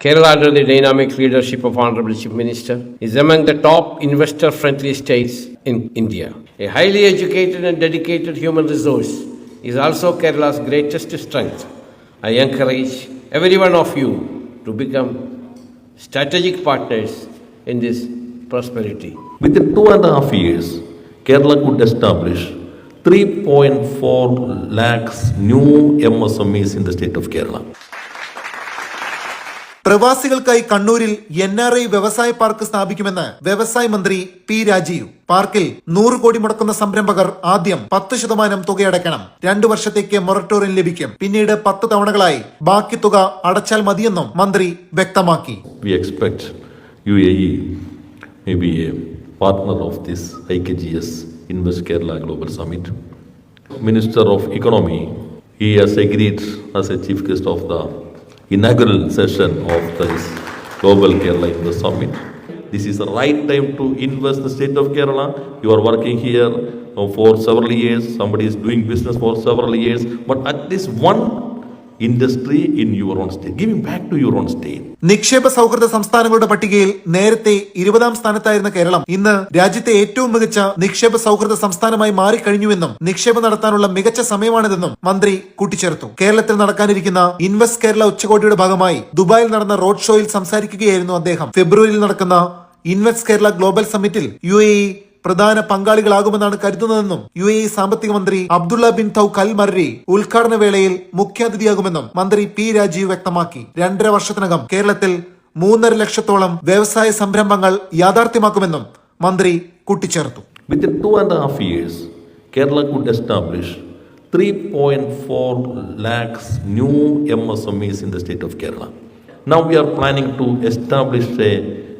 Kerala, under the dynamic leadership of Honorable Chief Minister, is among the top investor friendly states in India. A highly educated and dedicated human resource is also Kerala's greatest strength. I encourage every one of you to become strategic partners in this prosperity. Within two and a half years, Kerala could establish 3.4 lakhs new MSMEs in the state of Kerala. പ്രവാസികൾക്കായി കണ്ണൂരിൽ N R I വ്യവസായ park സ്ഥാപിക്കുമെന്ന് വ്യവസായ മന്ത്രി P Rajeev പാർക്കിൽ നൂറ് കോടി മുടക്കുന്ന സംരംഭകർ ആദ്യം പത്ത് ശതമാനം തുകയടയ്ക്കണം രണ്ടു വർഷത്തേക്ക് മൊറട്ടോറിയം ലഭിക്കും പിന്നീട് പത്ത് തവണകളായി ബാക്കി തുക അടച്ചാൽ മതിയെന്നും മന്ത്രി വ്യക്തമാക്കി We expect UAE may be a partner of this IKGS Invest Kerala inaugural session of this Global Kerala Hindu Summit. This is the right time to invest the state of Kerala. You are working here uh, for several years, somebody is doing business for several years, but at least one industry in your own state giving back to your own state നിക്ഷേപ സൗഹൃദ സംസ്ഥാനങ്ങളുടെ പട്ടികയിൽ നേരത്തെ ഇരുപതാം സ്ഥാനത്തായിരുന്ന കേരളം ഇന്ന് രാജ്യത്തെ ഏറ്റവും മികച്ച നിക്ഷേപ സൗഹൃദ സംസ്ഥാനമായി മാറിക്കഴിഞ്ഞുവെന്നും നിക്ഷേപം നടത്താനുള്ള മികച്ച സമയമാണിതെന്നും മന്ത്രി കൂട്ടിച്ചേർത്തു കേരളത്തിൽ നടക്കാനിരിക്കുന്ന ഇൻവെസ്റ്റ് കേരള ഉച്ചകോടിയുടെ ഭാഗമായി ദുബായിൽ നടന്ന റോഡ് ഷോയിൽ സംസാരിക്കുകയായിരുന്നു അദ്ദേഹം ഫെബ്രുവരിയിൽ നടക്കുന്ന ഇൻവെസ്റ്റ് കേരള ഗ്ലോബൽ സമ്മിറ്റിൽ യു പ്രധാന പങ്കാളികളാകുമെന്നാണ് കരുതുന്നതെന്നും യു എ സാമ്പത്തിക മന്ത്രി അബ്ദുള്ള ബിൻ തൌഖ് കൽമറി മർരി ഉദ്ഘാടന വേളയിൽ മുഖ്യാതിഥിയാകുമെന്നും മന്ത്രി പി രാജീവ് വ്യക്തമാക്കി രണ്ടര വർഷത്തിനകം കേരളത്തിൽ മൂന്നര ലക്ഷത്തോളം വ്യവസായ സംരംഭങ്ങൾ യാഥാർത്ഥ്യമാക്കുമെന്നും മന്ത്രി കൂട്ടിച്ചേർത്തു within two and half years Kerala could establish 3.4 lakhs new MSMEs in the state of Kerala. Now we are planning to establish a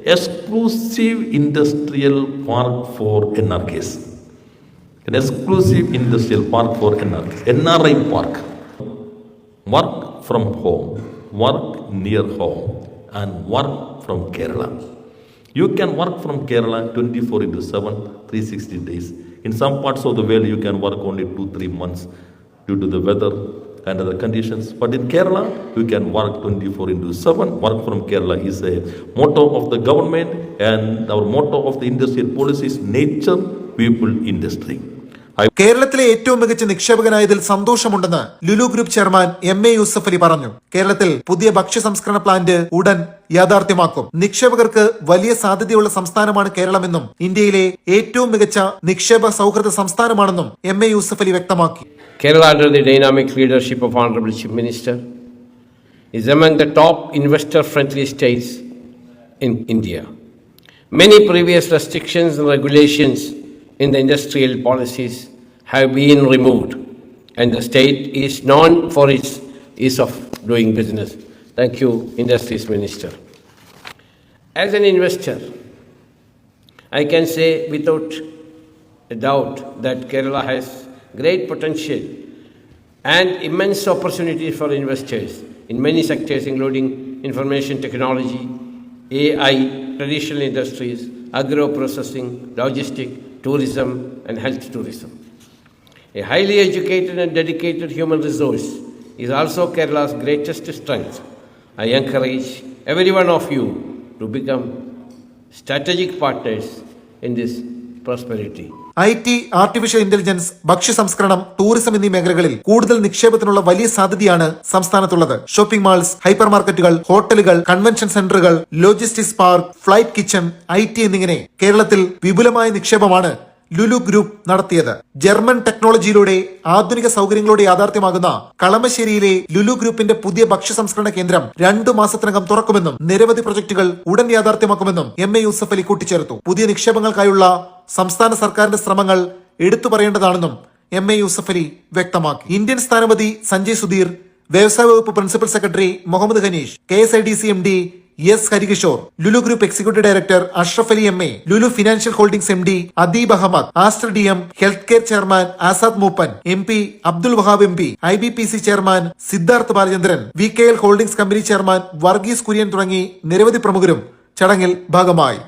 Exclusive Industrial Park for Anarchists. An exclusive industrial park for anarchists. NRI Park. Work from home, work near home, and work from Kerala. You can work from Kerala 24/7, 360 days. In some parts of the world, you can work only 2-3 months due to the weather and other conditions. But in Kerala, you can work 24 into 7. Work from Kerala is a motto of the government, and our motto of the industrial policy is nature, people, industry. കേരളത്തിലെ ഏറ്റവും മികച്ച നിക്ഷേപകനായതിൽ സന്തോഷമുണ്ടെന്ന് Lulu group chairman M A Yusuf Ali പറഞ്ഞു കേരളത്തിൽ പുതിയ ഭക്ഷ്യ സംസ്കരണ പ്ലാന്റ് ഉടൻ യാഥാർത്ഥ്യമാക്കും നിക്ഷേപകർക്ക് വലിയ സാധ്യതയുള്ള സംസ്ഥാനമാണ് കേരളമെന്നും ഇന്ത്യയിലെ ഏറ്റവും മികച്ച നിക്ഷേപ സൗഹൃദ സംസ്ഥാനമാണെന്നും എം എ യൂസഫ് അലി വ്യക്തമാക്കി Kerala the dynamic leadership of honourable minister is among the top investor friendly states in India many previous restrictions regulations in the industrial policies have been removed, and the state is known for its ease of doing business. Thank you, Industries Minister. As an investor, I can say without a doubt that Kerala has great potential and immense opportunities for investors in many sectors, including information technology, AI, traditional industries, agro processing, logistics, tourism, and health tourism. A highly educated and dedicated human resource is also Kerala's greatest strength. I encourage every one of you to become strategic partners in this prosperity. I T artificial intelligence ഭക്ഷ്യ സംസ്കരണം tourism എന്നീ മേഖലകളിൽ കൂടുതൽ നിക്ഷേപത്തിനുള്ള വലിയ സാധ്യതയാണ് സംസ്ഥാനത്തുള്ളത് shopping malls hyper മാർക്കറ്റുകൾ ഹോട്ടലുകൾ convention സെന്ററുകൾ ലോജിസ്റ്റിക്സ് പാർക്ക് ഫ്ലൈറ്റ് കിച്ചൺ ഐ എന്നിങ്ങനെ കേരളത്തിൽ വിപുലമായ നിക്ഷേപമാണ് ലുലു ഗ്രൂപ്പ് നടത്തിയത് ജർമ്മൻ ടെക്നോളജിയിലൂടെ ആധുനിക സൗകര്യങ്ങളോടെ യാഥാർത്ഥ്യമാകുന്ന കളമശ്ശേരിയിലെ ലുലു ഗ്രൂപ്പിന്റെ പുതിയ ഭക്ഷ്യ സംസ്കരണ കേന്ദ്രം രണ്ടു മാസത്തിനകം തുറക്കുമെന്നും നിരവധി പ്രൊജക്ടുകൾ ഉടൻ യാഥാർത്ഥ്യമാക്കുമെന്നും എം എ യൂസഫ് അലി കൂട്ടിച്ചേർത്തു പുതിയ നിക്ഷേപങ്ങൾക്കായുള്ള സംസ്ഥാന സർക്കാരിന്റെ ശ്രമങ്ങൾ എടുത്തു പറയേണ്ടതാണെന്നും എം എ യൂസഫ് അലി വ്യക്തമാക്കി ഇന്ത്യൻ സ്ഥാനപതി സഞ്ജയ് സുധീർ വ്യവസായ വകുപ്പ് principal secretary Mohammed Hanish K S I D C M D S Harikishore Lulu group executive director Ashraf Ali M A Lulu financial holdings M D Adeeb Ahmed Aster D M health care chairman Azad Moopen M P Abdul Wahab M P I B P C chairman Siddharth Balachandran V K L holdings company chairman Varghese Kurian തുടങ്ങി നിരവധി പ്രമുഖരും ചടങ്ങിൽ ഭാഗമായി